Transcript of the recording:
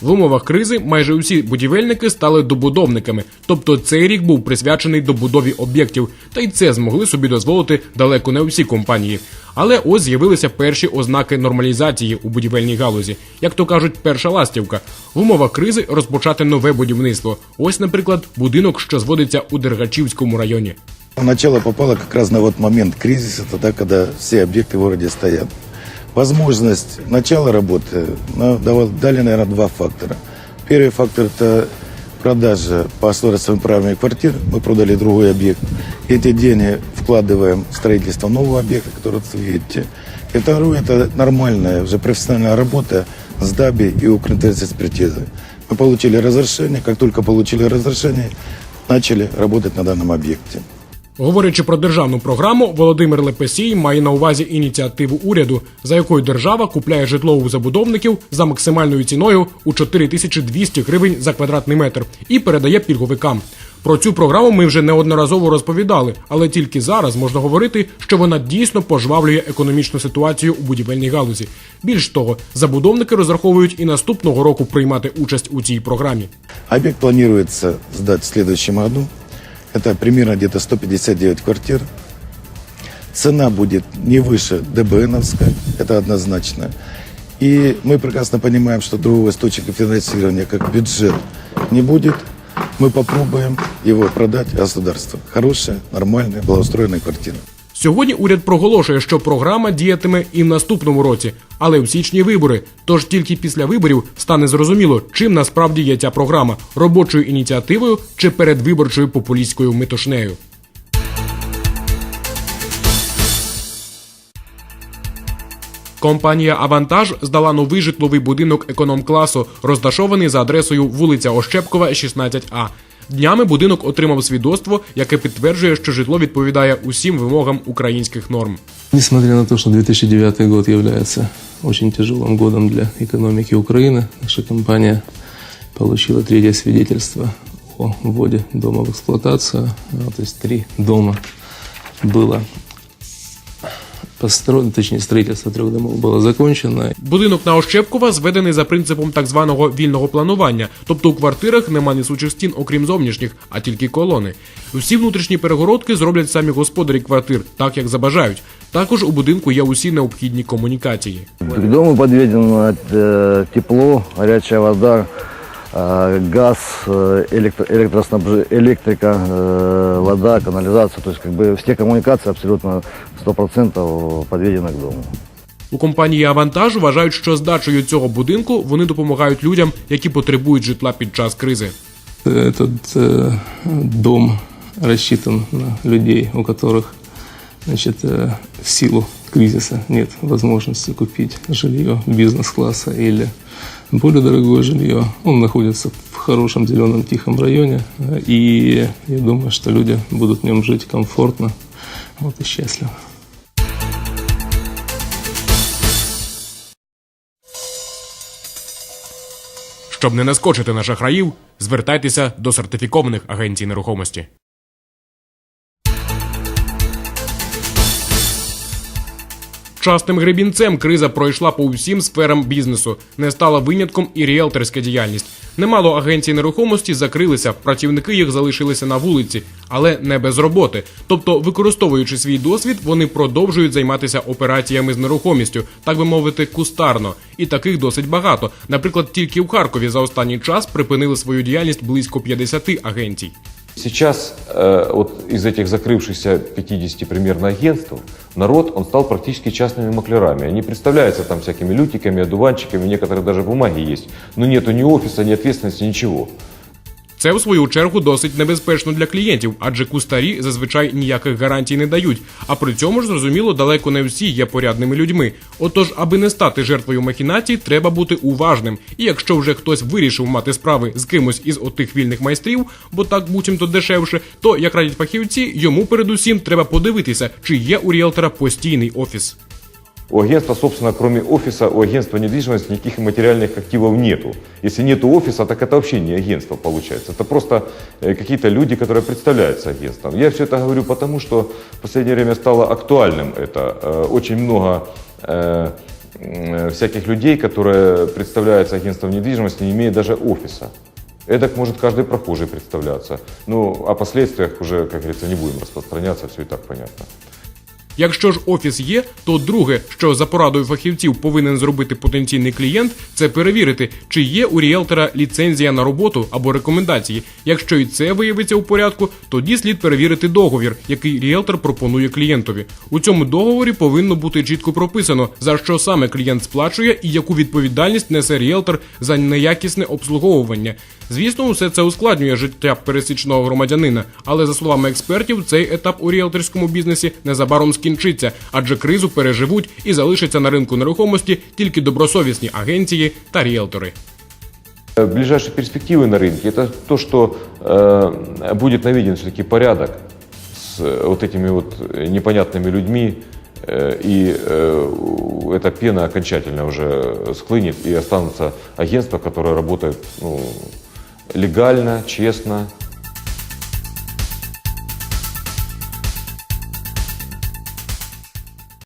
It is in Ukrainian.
В умовах кризи майже усі будівельники стали добудовниками, тобто цей рік був присвячений добудові об'єктів, та й це змогли собі дозволити далеко не всі компанії. Але ось з'явилися перші ознаки нормалізації у будівельній галузі, як то кажуть, перша ластівка. В умовах кризи розпочати нове будівництво. Ось, наприклад, будинок, що зводиться у Дергачівському районі. Начало попало как раз на вот момент кризиса, тогда, когда все объекты в городе стоят. Возможность начала работы давал- дали, наверное, два фактора. Первый фактор – это продажа по особым правилам квартир. Мы продали другой объект. Эти деньги вкладываем в строительство нового объекта, который вы видите. И второе – это нормальная, уже профессиональная работа с ДАБИ и экспертизы. Мы получили разрешение. Как только получили разрешение, начали работать на данном объекте. Говорячи про державну програму, Володимир Лепесій має на увазі ініціативу уряду, за якою держава купляє житло у забудовників за максимальною ціною у 4200 гривень за квадратний метр і передає пільговикам. Про цю програму ми вже неодноразово розповідали, але тільки зараз можна говорити, що вона дійсно пожвавлює економічну ситуацію у будівельній галузі. Більш того, забудовники розраховують і наступного року приймати участь у цій програмі. Объект планируется сдать в следующем году. Это примерно где-то 159 квартир. Цена будет не выше ДБНовской, это однозначно. И мы прекрасно понимаем, что другого источника финансирования, как бюджет, не будет. Мы попробуем его продать государству. Хорошая, нормальная, благоустроенная квартира. Сьогодні уряд проголошує, що програма діятиме і в наступному році, але в січні вибори. Тож тільки після виборів стане зрозуміло, чим насправді є ця програма робочою ініціативою чи передвиборчою популістською метушнею. Компанія Авантаж здала новий житловий будинок економ-класу, розташований за адресою вулиця Ощепкова, 16А. Днями будинок отримав свідоцтво, яке підтверджує, що житло відповідає усім вимогам українських норм. Несмотря на то, что 2009 год является очень тяжелым годом для экономики Украины, наша компания получила третье свидетельство о вводе дома в эксплуатацию. А, То есть три дома было построено, точнее строительство трех домов было закончено. Будинок на Ощепкова зведений за принципом так званого вільного планування, тобто у квартирах нема несучих стін, окрім зовнішніх, а тільки колони. Всі внутрішні перегородки зроблять самі господарі квартир, так як забажають. Також у будинку є усі необхідні комунікації. К дому подведено э, тепло, горячая вода, э, газ, э, электро- электроснабж- электрика, э, вода, канализация. То есть как бы все коммуникации абсолютно 100% подведены к дому. У компанії Авантаж вважають, що здачею цього будинку вони допомагають людям, які потребують житла під час кризи. Этот э, дом рассчитан на людей, у которых значит, э, в силу кризиса нет возможности купить жилье бизнес-класса или более дорогое жилье. Он находится в хорошем зеленом тихом районе, и я думаю, что люди будут в нем жить комфортно вот, и счастливо. Щоб не наскочити на шахраїв, звертайтеся до сертифікованих агенцій нерухомості. Частим гребінцем криза пройшла по всім сферам бізнесу. Не стала винятком і ріелторська діяльність. Немало агенцій нерухомості закрилися, працівники їх залишилися на вулиці, але не без роботи. Тобто, використовуючи свій досвід, вони продовжують займатися операціями з нерухомістю, так би мовити, кустарно. І таких досить багато. Наприклад, тільки в Харкові за останній час припинили свою діяльність близько 50 агенцій. Сейчас э, вот из этих закрывшихся 50 примерно агентств народ, он стал практически частными маклерами. Они представляются там всякими лютиками, одуванчиками, у некоторых даже бумаги есть, но нету ни офиса, ни ответственности, ничего. Це, в свою чергу, досить небезпечно для клієнтів, адже кустарі зазвичай ніяких гарантій не дають. А при цьому ж зрозуміло, далеко не всі є порядними людьми. Отож, аби не стати жертвою махінацій, треба бути уважним. І якщо вже хтось вирішив мати справи з кимось із отих вільних майстрів, бо так буцімто дешевше, то як радять фахівці, йому передусім треба подивитися, чи є у ріелтора постійний офіс. У агентства, собственно, кроме офиса, у агентства недвижимости никаких материальных активов нету. Если нету офиса, так это вообще не агентство получается. Это просто э, какие-то люди, которые представляются агентством. Я все это говорю потому, что в последнее время стало актуальным это. Э, Очень много э, всяких людей, которые представляются агентством недвижимости, не имея даже офиса. Эдак может каждый прохожий представляться. Ну, о последствиях уже, как говорится, не будем распространяться, все и так понятно. Якщо ж офіс є, то друге, що за порадою фахівців повинен зробити потенційний клієнт, це перевірити, чи є у ріелтора ліцензія на роботу або рекомендації. Якщо і це виявиться у порядку, тоді слід перевірити договір, який ріелтор пропонує клієнтові. У цьому договорі повинно бути чітко прописано, за що саме клієнт сплачує і яку відповідальність несе ріелтор за неякісне обслуговування. Звісно, усе це ускладнює життя пересічного громадянина, але за словами експертів, цей етап у ріелторському бізнесі незабаром скінчиться, адже кризу переживуть і залишаться на ринку нерухомості тільки добросовісні агенції та ріелтори. Э, Ближайшие перспективы на рынке – это то, что э, будет наведен все-таки порядок с э, вот этими вот э, непонятными людьми, э, и э, у- эта пена окончательно уже схлынет, и останутся агентства, которые работают ну, легально, честно,